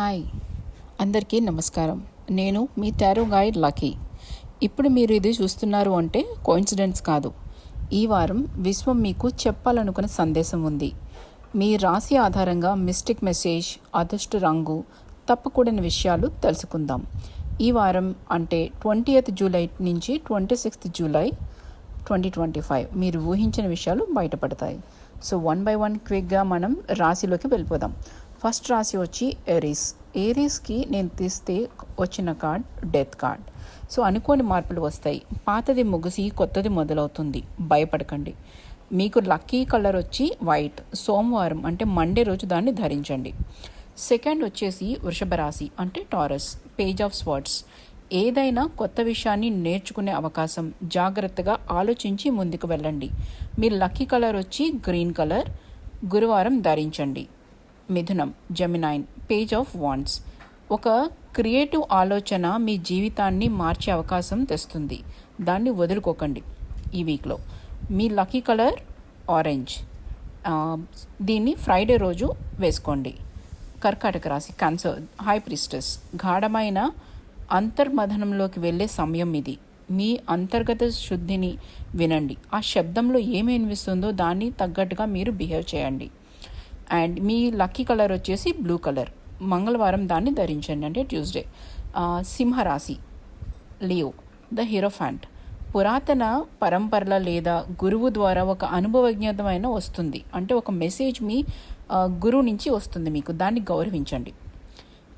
Hi. అందరికీ నమస్కారం. నేను మీ టారో గైడ్ లక్కీ. ఇప్పుడు మీరు ఇది చూస్తున్నారు అంటే కోయిన్సిడెన్స్ కాదు. ఈ వారం విశ్వం మీకు చెప్పాలనుకున్న సందేశం ఉంది. మీ రాశి ఆధారంగా మిస్టిక్ మెసేజ్ అదృష్ట రంగు తప్పకూడని విషయాలు తెలుసుకుందాం. ఈ వారం అంటే ట్వంటీ జూలై నుంచి twenty sixth July twenty twenty five మీరు ఊహించిన విషయాలు బయటపడతాయి. సో వన్ బై వన్ క్విక్గా మనం రాశిలోకి వెళ్ళిపోదాం. ఫస్ట్ రాశి వచ్చి ఏరీస్ ఏరీస్కి నేను తీస్తే వచ్చిన కార్డ్ డెత్ కార్డ్ సో అనుకోని మార్పులు వస్తాయి. పాతది ముగిసి కొత్తది మొదలవుతుంది. భయపడకండి. మీకు లక్కీ కలర్ వచ్చి వైట్ సోమవారం అంటే మండే రోజు దాన్ని ధరించండి. సెకండ్ వచ్చేసి వృషభ రాశి అంటే టారస్ పేజ్ ఆఫ్ స్వర్డ్స్ ఏదైనా కొత్త విషయాన్ని నేర్చుకునే అవకాశం. జాగ్రత్తగా ఆలోచించి ముందుకు వెళ్ళండి. మీ లక్కీ కలర్ వచ్చి గ్రీన్ కలర్ గురువారం ధరించండి. మిథునం జెమినైన్ పేజ్ ఆఫ్ వాన్స్ ఒక క్రియేటివ్ ఆలోచన మీ జీవితాన్ని మార్చే అవకాశం తెస్తుంది. దాన్ని వదులుకోకండి ఈ వీక్లో మీ లక్కీ కలర్ ఆరెంజ్ దీన్ని ఫ్రైడే రోజు వేసుకోండి. కర్కాటక రాశి క్యాన్సర్ హై ప్రిస్టస్ గాఢమైన అంతర్మథనంలోకి వెళ్ళే సమయం ఇది. మీ అంతర్గత శుద్ధిని వినండి. ఆ శబ్దంలో ఏమి వినిపిస్తుందో దాన్ని తగ్గట్టుగా మీరు బిహేవ్ చేయండి. అండ్ మీ లక్కీ కలర్ వచ్చేసి బ్లూ కలర్. మంగళవారం దాన్ని ధరించండి. అంటే ట్యూస్డే. సింహరాశి. Leo the hierophant. పురాతన పరంపరల లేదా గురువు ద్వారా ఒక అనుభవజ్ఞతమైన వస్తుంది. అంటే ఒక మెసేజ్ మీ గురువు నుంచి వస్తుంది మీకు. దాన్ని గౌరవించండి.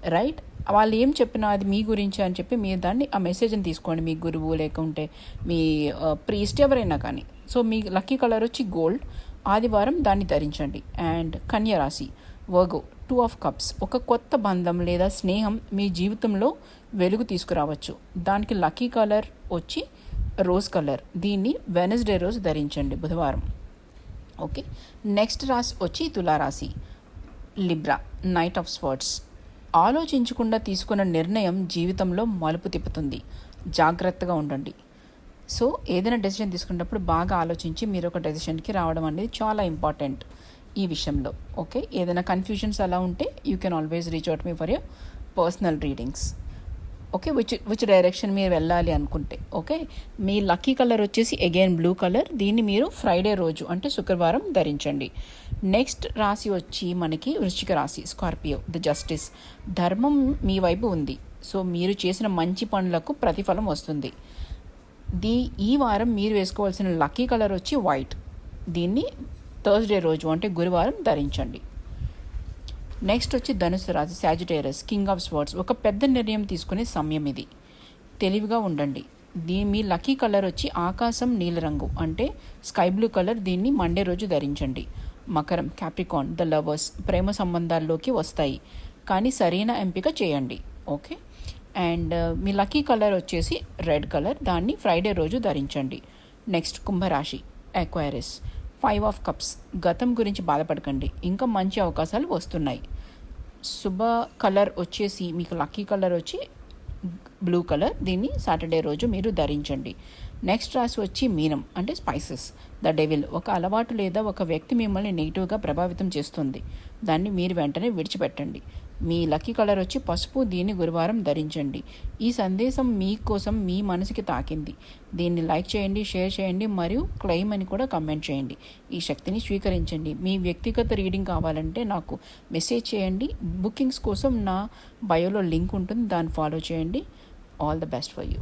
రైట్? వాళ్ళు ఏం చెప్పినా అది మీ గురించి అని చెప్పి మీరు దాన్ని ఆ మెసేజ్ని తీసుకోండి. మీ గురువు లేకుంటే మీ ప్రీస్ట్ ఎవరైనా కానీ. సో మీ లక్కీ కలర్ వచ్చి గోల్డ్. ఆదివారం దాన్ని ధరించండి. అండ్ కన్యరాశి వర్గో టూ ఆఫ్ కప్స్ ఒక కొత్త బంధం లేదా స్నేహం మీ జీవితంలో వెలుగు తీసుకురావచ్చు. దానికి లక్కీ కలర్ వచ్చి రోజ్ కలర్ దీన్ని వెనస్డే రోజు ధరించండి బుధవారం. ఓకే నెక్స్ట్ రాశి వచ్చి తులారాశి లిబ్రా నైట్ ఆఫ్ స్వర్డ్స్ ఆలోచించకుండా తీసుకున్న నిర్ణయం జీవితంలో మలుపు తిప్పుతుంది. జాగ్రత్తగా ఉండండి. సో ఏదైనా డెసిషన్ తీసుకున్నప్పుడు బాగా ఆలోచించి మీరు ఒక డెసిషన్కి రావడం అనేది చాలా ఇంపార్టెంట్ ఈ విషయంలో. ఓకే ఏదైనా కన్ఫ్యూజన్స్ అలా ఉంటే you can always reach out me for your personal readings okay which which direction మీరు వెళ్ళాలి అనుకుంటే. ఓకే మీ లక్కీ కలర్ వచ్చేసి అగైన్ బ్లూ కలర్ దీన్ని మీరు ఫ్రైడే రోజు అంటే శుక్రవారం ధరించండి. నెక్స్ట్ రాశి వచ్చి మనకి వృశ్చిక రాశి స్కార్పియో ద జస్టిస్ ధర్మం మీ వైపు ఉంది. సో మీరు చేసిన మంచి పనులకు ప్రతిఫలం వస్తుంది. దీ ఈ వారం మీరు వేసుకోవాల్సిన లక్కీ కలర్ వచ్చి వైట్. దీన్ని థర్స్డే రోజు అంటే గురువారం ధరించండి. నెక్స్ట్ వచ్చి ధనుసు రాశి సాజిటేరస్ కింగ్ ఆఫ్ స్వర్డ్స్ ఒక పెద్ద నిర్ణయం తీసుకునే సమయం ఇది. తెలివిగా ఉండండి. దీ మీ లక్కీ కలర్ వచ్చి ఆకాశం నీలరంగు అంటే స్కై బ్లూ కలర్ దీన్ని మండే రోజు ధరించండి. మకరం క్యాప్రికాన్ ద లవర్స్ ప్రేమ సంబంధాల్లోకి వస్తాయి. కానీ సరైన ఎంపిక చేయండి. ఓకే? అండ్ uh, మీ లక్కీ కలర్ వచ్చేసి రెడ్ కలర్. దాన్ని ఫ్రైడే రోజు ధరించండి. నెక్స్ట్ కుంభరాశి ఎక్వైరస్ ఫైవ్ ఆఫ్ కప్స్ గతం గురించి బాధపడకండి. ఇంకా మంచి అవకాశాలు వస్తున్నాయి. శుభ కలర్ వచ్చేసి మీకు లక్కీ కలర్ వచ్చి బ్లూ కలర్. దీన్ని సాటర్డే రోజు మీరు ధరించండి. నెక్స్ట్ రాశి వచ్చి మీనం అంటే స్పైసెస్ ద డెవిల్. ఒక అలవాటు లేదా ఒక వ్యక్తి మిమ్మల్ని నెగిటివ్గా ప్రభావితం చేస్తుంది. దాన్ని మీరు వెంటనే విడిచిపెట్టండి. మీ లక్కీ కలర్ వచ్చి పసుపు దీన్ని గురువారం ధరించండి. ఈ సందేశం మీకోసం మీ మనసుకి తాకింది. దీన్ని లైక్ చేయండి షేర్ చేయండి మరియు క్లెయిమ్ అని కూడా కమెంట్ చేయండి. ఈ శక్తిని స్వీకరించండి. మీ వ్యక్తిగత రీడింగ్ కావాలంటే నాకు మెసేజ్ చేయండి. బుకింగ్స్ కోసం నా బయోలో లింక్ ఉంటుంది. దాన్ని ఫాలో చేయండి. All the best for you.